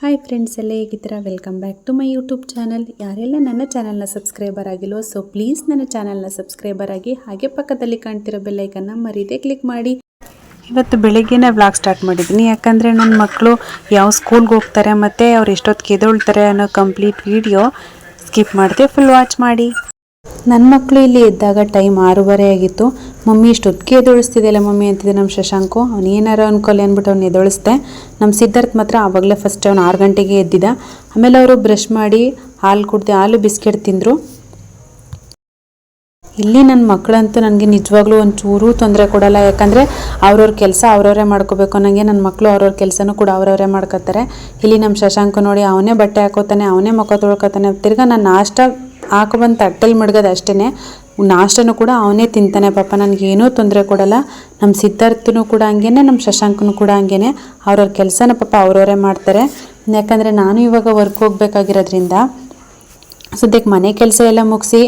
Hi friends ಎಲ್ಲ ಹೇಗಿದ್ದೀರಾ? Welcome back to my YouTube channel ಯಾರೆಲ್ಲ ನನ್ನ ಚಾನಲ್ನ ಸಬ್ಸ್ಕ್ರೈಬರ್ ಆಗಿಲ್ವೋ ಸೊ ಪ್ಲೀಸ್ ನನ್ನ ಚಾನಲ್ನ ಸಬ್ಸ್ಕ್ರೈಬರ್ ಆಗಿ ಹಾಗೆ ಪಕ್ಕದಲ್ಲಿ ಕಾಣ್ತಿರೋ ಬೆಲ್ಲೈಕನ್ನ ಮರೀದೆ ಕ್ಲಿಕ್ ಮಾಡಿ. ಇವತ್ತು ಬೆಳಿಗ್ಗೆನೇ ವ್ಲಾಗ್ ಸ್ಟಾರ್ಟ್ ಮಾಡಿದ್ದೀನಿ. ಯಾಕಂದರೆ ನನ್ನ ಮಕ್ಕಳು ಯಾವ ಸ್ಕೂಲ್ಗೆ ಹೋಗ್ತಾರೆ ಮತ್ತು ಅವ್ರು ಎಷ್ಟೊತ್ತು ಕೆದೋಳ್ತಾರೆ ಅನ್ನೋ ಕಂಪ್ಲೀಟ್ ವಿಡಿಯೋ ಸ್ಕಿಪ್ ಮಾಡಿದೆ ಫುಲ್ ವಾಚ್ ಮಾಡಿ. ನನ್ನ ಮಕ್ಕಳು ಇಲ್ಲಿ ಇದ್ದಾಗ ಟೈಮ್ ಆರೂವರೆ ಆಗಿತ್ತು. ಮಮ್ಮಿ ಇಷ್ಟೊತ್ತಿಗೆ ಎದುಳಿಸ್ತಿದೆಯಲ್ಲ ಮಮ್ಮಿ ಅಂತಿದೆ ನಮ್ಮ ಶಶಾಂಕು. ಅವ್ನು ಏನಾರು ಅನ್ಕೊಳ್ಳಿ ಅಂದ್ಬಿಟ್ಟು ಅವ್ನು ಎದೊಳಿಸ್ದೆ ನಮ್ಮ ಸಿದ್ಧಾರ್ಥ್ ಮಾತ್ರ ಆವಾಗಲೇ ಫಸ್ಟ್ ಅವ್ನು ಆರು ಗಂಟೆಗೆ ಎದ್ದಿದ್ದ ಆಮೇಲೆ ಅವರು ಬ್ರಷ್ ಮಾಡಿ ಹಾಲು ಕುಡ್ದು ಹಾಲು ಬಿಸ್ಕೆಟ್ ತಿಂದರು. ಇಲ್ಲಿ ನನ್ನ ಮಕ್ಕಳಂತೂ ನನಗೆ ನಿಜವಾಗ್ಲೂ ಒಂಚೂರು ತೊಂದರೆ ಕೊಡಲ್ಲ. ಯಾಕಂದರೆ ಅವ್ರವ್ರ ಕೆಲಸ ಅವ್ರವರೇ ಮಾಡ್ಕೋಬೇಕು ನನಗೆ ನನ್ನ ಮಕ್ಕಳು ಅವ್ರವ್ರ ಕೆಲಸನೂ ಕೂಡ ಅವ್ರವರೇ ಮಾಡ್ಕೋತಾರೆ. ಇಲ್ಲಿ ನಮ್ಮ ಶಶಾಂಕ ನೋಡಿ ಅವನೇ ಬಟ್ಟೆ ಹಾಕೋತಾನೆ, ಅವನೇ ಮುಖ ತೊಳ್ಕೊತಾನೆ. ತಿರ್ಗಾ ನಾನು ನಾಷ್ಟ ಹಾಕೋ ಬಂದು ತಟ್ಟೆಲಿ ಮಡ್ಗೋದು ಅಷ್ಟೇ ನಾಷ್ಟನೂ ಕೂಡ ಅವನೇ ತಿಂತಾನೆ. ಪಾಪ ನನಗೇನೂ ತೊಂದರೆ ಕೊಡಲ್ಲ. ನಮ್ಮ ಸಿದ್ಧಾರ್ಥನು ಕೂಡ ಹಂಗೇನೆ ನಮ್ಮ ಶಶಾಂಕನು ಕೂಡ ಹಂಗೇನೆ. ಅವ್ರವ್ರ ಕೆಲಸನ ಪಾಪ ಅವ್ರವರೇ ಮಾಡ್ತಾರೆ. ಯಾಕಂದರೆ ನಾನು ಇವಾಗ ವರ್ಕ್ ಹೋಗ್ಬೇಕಾಗಿರೋದ್ರಿಂದ ಸದ್ಯಕ್ಕೆ ಮನೆ ಕೆಲಸ ಎಲ್ಲ ಮುಗಿಸಿ,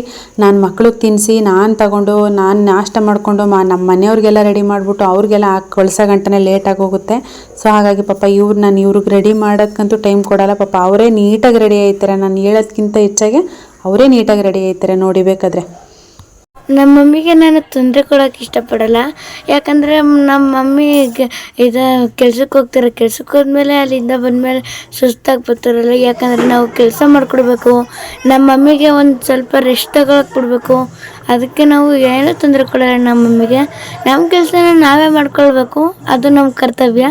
ನಾನು ಮಕ್ಳಿಗೆ ತಿನ್ನಿಸಿ ನಾನು ತಗೊಂಡು, ನಾನು ನಾಷ್ಟ ಮಾಡಿಕೊಂಡು ಮಾ ನಮ್ಮ ಮನೆಯವ್ರಿಗೆಲ್ಲ ರೆಡಿ ಮಾಡಿಬಿಟ್ಟು ಅವ್ರಿಗೆಲ್ಲ ಹಾಕಿ ಕಳ್ಸೋ ಗಂಟೆನೇ ಲೇಟಾಗಿ ಹೋಗುತ್ತೆ. ಸೊ ಹಾಗಾಗಿ ಪಾಪ ಇವ್ರು ನಾನು ಇವ್ರಿಗೆ ರೆಡಿ ಮಾಡೋಕ್ಕಂತೂ ಟೈಮ್ ಕೊಡಲ್ಲ. ಪಾಪ ಅವರೇ ನೀಟಾಗಿ ರೆಡಿ ಆಯ್ತಾರೆ ನಾನು ಹೇಳೋದ್ಕಿಂತ ಹೆಚ್ಚಾಗಿ ಅವರೇ ನೀಟಾಗಿ ರೆಡಿ ಆಯ್ತಾರೆ ನೋಡಿ ಬೇಕಾದ್ರೆ. ನಮ್ಮ ಮಮ್ಮಿಗೆ ನಾನು ತೊಂದರೆ ಕೊಡೋಕೆ ಇಷ್ಟಪಡಲ್ಲ. ಯಾಕಂದರೆ ನಮ್ಮ ಮಮ್ಮಿ ಇದು ಕೆಲ್ಸಕ್ಕೆ ಹೋಗ್ತಾರೆ. ಕೆಲ್ಸಕ್ಕೆ ಹೋದ್ಮೇಲೆ ಅಲ್ಲಿಂದ ಬಂದಮೇಲೆ ಸುಸ್ತಾಗಿ ಬರ್ತಾರಲ್ಲ, ಯಾಕಂದರೆ ನಾವು ಕೆಲಸ ಮಾಡಿಕೊಡ್ಬೇಕು. ನಮ್ಮ ಮಮ್ಮಿಗೆ ಒಂದು ಸ್ವಲ್ಪ ರೆಸ್ಟ್ ತಗೊಳಕ್ಕೆ ಕೊಡಬೇಕು ಅದಕ್ಕೆ ನಾವು ಏನೂ ತೊಂದರೆ ಕೊಡಲ್ಲ ನಮ್ಮ ಮಮ್ಮಿಗೆ. ನಮ್ಮ ಕೆಲಸನ ನಾವೇ ಮಾಡ್ಕೊಳ್ಬೇಕು. ಅದು ನಮ್ಮ ಕರ್ತವ್ಯ.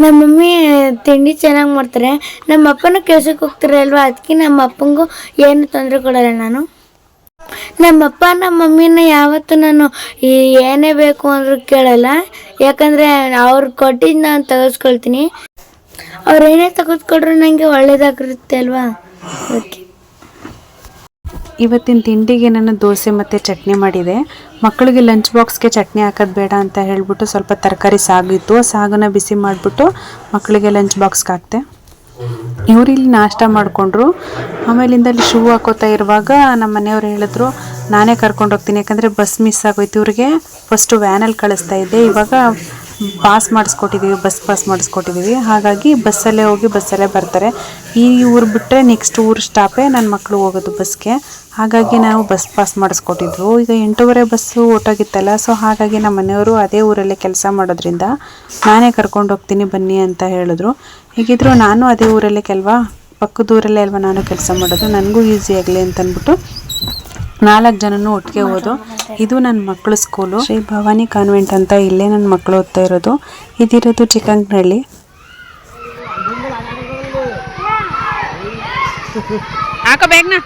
ನಮ್ಮ ಮಮ್ಮಿ ತಿಂಡಿ ಚೆನ್ನಾಗಿ ಮಾಡ್ತಾರೆ. ನಮ್ಮ ಅಪ್ಪನೂ ಕೆಲ್ಸಕ್ಕೆ ಹೋಗ್ತಾರೆ ಅಲ್ವಾ? ಅದಕ್ಕೆ ನಮ್ಮ ಅಪ್ಪಂಗೂ ಏನು ತೊಂದರೆ ಕೊಡಲ್ಲ ನಾನು. ನಮ್ಮಪ್ಪ ನಮ್ಮ ಮಮ್ಮಿನ ಯಾವತ್ತೂ ನಾನು ಏನೇ ಬೇಕು ಅಂದ್ರೂ ಕೇಳಲ್ಲ. ಯಾಕಂದರೆ ಅವ್ರು ಕೊಟ್ಟಿದ್ದು ನಾನು ತೆಗೆಸ್ಕೊಳ್ತೀನಿ. ಅವ್ರು ಏನೇ ತೆಗೆದುಕೊಟ್ರು ನನಗೆ ಒಳ್ಳೇದಾಗಿರುತ್ತೆ ಅಲ್ವಾ? ಅದಕ್ಕೆ ಇವತ್ತಿನ ತಿಂಡಿಗೆ ನಾನು ದೋಸೆ ಮತ್ತು ಚಟ್ನಿ ಮಾಡಿದೆ. ಮಕ್ಕಳಿಗೆ ಲಂಚ್ ಬಾಕ್ಸ್ಗೆ ಚಟ್ನಿ ಹಾಕೋದು ಬೇಡ ಅಂತ ಹೇಳಿಬಿಟ್ಟು ಸ್ವಲ್ಪ ತರಕಾರಿ ಸಾಗಿತ್ತು ಆ ಸಾಗನ್ನು ಬಿಸಿ ಮಾಡಿಬಿಟ್ಟು ಮಕ್ಕಳಿಗೆ ಲಂಚ್ ಬಾಕ್ಸ್ಗೆ ಹಾಕ್ತೆ ಇಲ್ಲಿ ನಾಷ್ಟ ಮಾಡಿಕೊಂಡ್ರು. ಆಮೇಲಿಂದ ಅಲ್ಲಿ ಶೂ ಹಾಕೋತಾ ಇರುವಾಗ ನಮ್ಮ ಮನೆಯವ್ರು ಹೇಳಿದ್ರು, ನಾನೇ ಕರ್ಕೊಂಡು ಹೋಗ್ತೀನಿ. ಯಾಕಂದರೆ ಬಸ್ ಮಿಸ್ ಆಗೋಯ್ತು. ಇವ್ರಿಗೆ ಫಸ್ಟು ವ್ಯಾನಲ್ಲಿ ಕಳಿಸ್ತಾ ಇದ್ದೆ. ಇವಾಗ ಪಾಸ್ ಮಾಡಿಸ್ಕೊಟ್ಟಿದ್ದೀವಿ ಬಸ್ ಪಾಸ್ ಮಾಡಿಸ್ಕೊಟ್ಟಿದ್ದೀವಿ. ಹಾಗಾಗಿ ಬಸ್ಸಲ್ಲೇ ಹೋಗಿ ಬಸ್ಸಲ್ಲೇ ಬರ್ತಾರೆ. ಈ ಊರು ಬಿಟ್ಟರೆ ನೆಕ್ಸ್ಟ್ ಊರು ಸ್ಟಾಪೇ ನನ್ನ ಮಕ್ಕಳು ಹೋಗೋದು ಬಸ್ಗೆ ಹಾಗಾಗಿ ನಾವು ಬಸ್ ಪಾಸ್ ಮಾಡಿಸ್ಕೊಟ್ಟಿದ್ರು. ಈಗ ಎಂಟೂವರೆ ಬಸ್ಸು ಹೊಟ್ಟೋಗಿತ್ತಲ್ಲ ಸೊ ಹಾಗಾಗಿ ನಮ್ಮ ಮನೆಯವರು ಅದೇ ಊರಲ್ಲೇ ಕೆಲಸ ಮಾಡೋದ್ರಿಂದ ನಾನೇ ಕರ್ಕೊಂಡು ಹೋಗ್ತೀನಿ ಬನ್ನಿ ಅಂತ ಹೇಳಿದ್ರು. ಹೀಗಿದ್ರು ನಾನು ಅದೇ ಊರಲ್ಲೇ ಕೆಲವ? ಪಕ್ಕದ ಊರಲ್ಲೇ ಅಲ್ವಾ ನಾನು ಕೆಲಸ ಮಾಡೋದು? ನನಗೂ ಈಸಿ ಆಗಲಿ ಅಂತ ಅಂದ್ಬಿಟ್ಟು ನಾಲ್ಕು ಜನನು ಒಟ್ಟಿಗೆ ಹೋದು ಇದು ನನ್ನ ಮಕ್ಕಳ ಸ್ಕೂಲು. ಶ್ರೀ ಭವಾನಿ ಕಾನ್ವೆಂಟ್ ಅಂತ ಇಲ್ಲೇ ನನ್ನ ಮಕ್ಕಳು ಓದ್ತಾ ಇರೋದು. ಇದಿರೋದು ಚಿಕ್ಕಂಕನಹಳ್ಳಿ ಹಾಕೋ ಬೇಗನ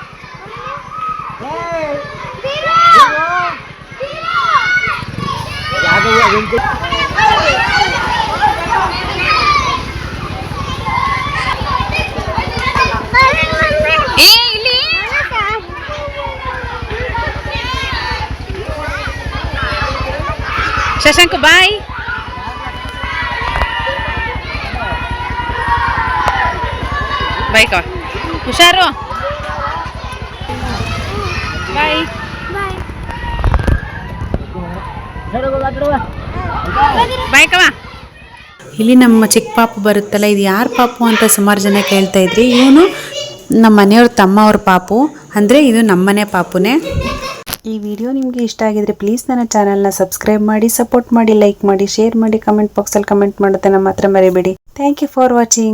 ಶಶಾಂಕ್ ಬಾಯ್ ಬೈಕ ಹುಷಾರು ಬಾಯ್ ಬಾಯ್ ಕವ ಇಲ್ಲಿ ನಮ್ಮ ಚಿಕ್ಕ ಪಾಪು ಬರುತ್ತಲ್ಲ, ಇದು ಯಾರ ಪಾಪು ಅಂತ ಸುಮಾರು ಜನ ಕೇಳ್ತಾ ಇದ್ರಿ. ಇವನು ನಮ್ಮ ಮನೆಯವ್ರ ತಮ್ಮ ಅವ್ರ ಪಾಪು. ಅಂದರೆ ಇದು ನಮ್ಮನೆ ಪಾಪುನೇ. ಈ ವಿಡಿಯೋ ನಿಮಗೆ ಇಷ್ಟ ಆಗಿದ್ರೆ ಪ್ಲೀಸ್ ನನ್ನ ಚಾನಲ್ನ ಸಬ್ಸ್ಕ್ರೈಬ್ ಮಾಡಿ ಸಪೋರ್ಟ್ ಮಾಡಿ ಲೈಕ್ ಮಾಡಿ ಶೇರ್ ಮಾಡಿ ಕಮೆಂಟ್ ಬಾಕ್ಸಲ್ಲಿ ಕಮೆಂಟ್ ಮಾಡೋದನ್ನು ಮಾತ್ರ ಮರಿಬೇಡಿ. Thank you for watching